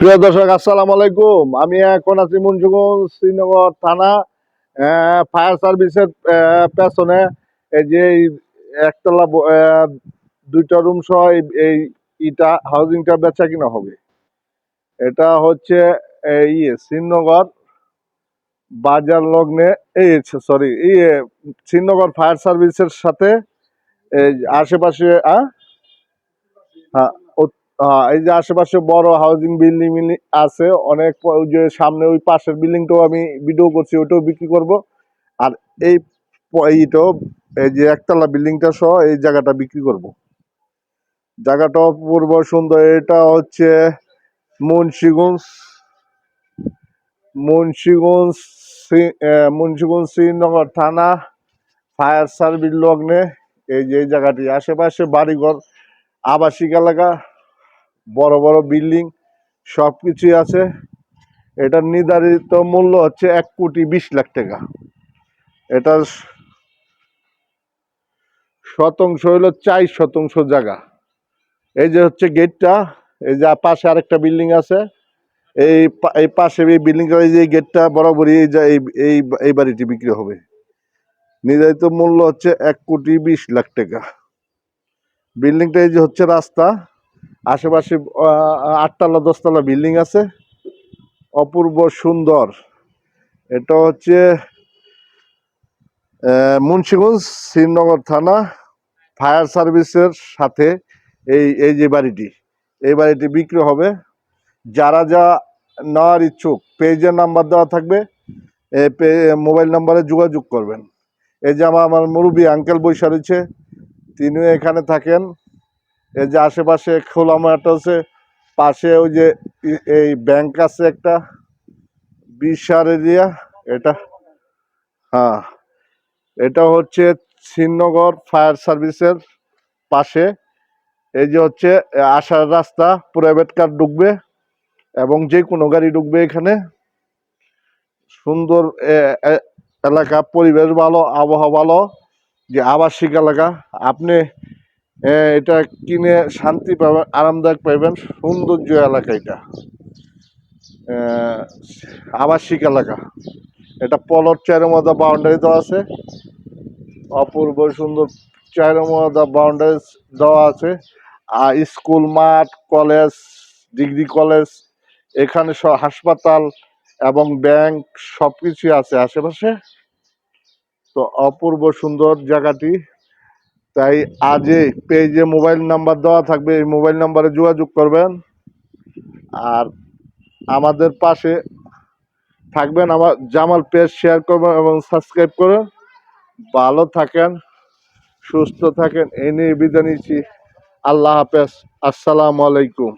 প্রিয় দর্শক আসসালামু আলাইকুম। আমি এখন আছি মুন্সিগঞ্জ শ্রীনগর থানা ফায়ার সার্ভিসের পেছনে। এই যে এই একতলা দুইটা রুম সহ এই- এই ইটা হাউজিংটা বেচা কিনা হবে? এটা হচ্ছে এই, ইয়ে শ্রীনগর বাজার লগ্নে এই সরি ইয়ে শ্রীনগর ফায়ার সার্ভিসের সাথে এই আশেপাশে হ্যাঁ, এই যে আশেপাশে বড় হাউজিং বিল্ডিং আছে, অনেক যে সামনে ওই পাশের বিল্ডিংটাও আমি ভিডিও করছি ওটাও বিক্রি করব। আর এই এইটাও এই যে একতলা বিল্ডিংটা সহ এই জায়গাটা বিক্রি করব। জায়গাটা অপূর্ব সুন্দর, এটা হচ্ছে মুন্সিগঞ্জ। মুন্সিগঞ্জ মুন্সিগঞ্জ শ্রীনগর থানা, ফায়ার সার্ভিস লগ্নে, এই যে এই জায়গাটি। আশেপাশে বাড়িঘর, আবাসিক এলাকা বড় বড় বিল্ডিং সব কিছুই আছে। এটার নির্ধারিত মূল্য হচ্ছে এক কোটি বিশ লাখ টাকা। এটার শতাংশ হইল চার শতাংশ জায়গা। এই যে হচ্ছে গেটটা, এই যে পাশে আরেকটা বিল্ডিং আছে। এই এই পাশে এই বিল্ডিংটা, এই যে গেটটা বরাবরই এই যে এই এই বাড়িটি বিক্রি হবে। নির্ধারিত মূল্য হচ্ছে এক কোটি বিশ লাখ টাকা। বিল্ডিংটা এই যে হচ্ছে রাস্তা আশেপাশে আটতলা, দশতলা বিল্ডিং আছে। অপূর্ব সুন্দর। এটা হচ্ছে মুন্সিগঞ্জ শ্রীনগর থানা ফায়ার সার্ভিসের সাথে এই এই যে বাড়িটি। এই বাড়িটি বিক্রি হবে। যারা, যা নেওয়ার ইচ্ছুক, পেজের নাম্বার দেওয়া থাকবে মোবাইল নাম্বারে যোগাযোগ করবেন। এই যে আমার আমার মুরব্বী আঙ্কেল বৈশা রয়েছে, তিনিও এখানে থাকেন। এই যে আশেপাশে খোলা মাঠ আছে, পাশে ওই যে এই ব্যাংক আছে একটা বিশার এরিয়া, এটা হ্যাঁ এটা হচ্ছে শ্রীনগর ফায়ার সার্ভিসের পাশে, এই যে হচ্ছে আসার রাস্তা প্রাইভেট কার ঢুকবে এবং যে কোনো গাড়ি ঢুকবে এখানে। সুন্দর এলাকা, পরিবেশ ভালো, আবহাওয়া ভালো, যে আবাসিক এলাকা। আপনি এটা কিনে শান্তি পাবেন আরামদায়ক পাবেন সৌন্দর্য এলাকা এটা। আবাসিক এলাকা। এটা পলট চারের মধ্যে বাউন্ডারি দেওয়া আছে। অপূর্ব সুন্দর চারের মধ্যে বাউন্ডারি দেওয়া আছে। আর স্কুল, মাঠ, কলেজ, ডিগ্রি কলেজ, এখানে সব হাসপাতাল এবং ব্যাংক সব কিছুই আছে আশেপাশে। তো অপূর্ব সুন্দর জায়গাটি। তাই আজই পেজে মোবাইল নাম্বার দেওয়া থাকবে, এই মোবাইল নাম্বারে যোগাযোগ করবেন। আর আমাদের পাশে থাকবেন আমার জামাল পেজ শেয়ার করবেন এবং সাবস্ক্রাইব করে। ভালো থাকেন, সুস্থ থাকেন, এই নিয়ে বিদায় নিচ্ছি। আল্লাহ হাফেজ, আসসালামু আলাইকুম।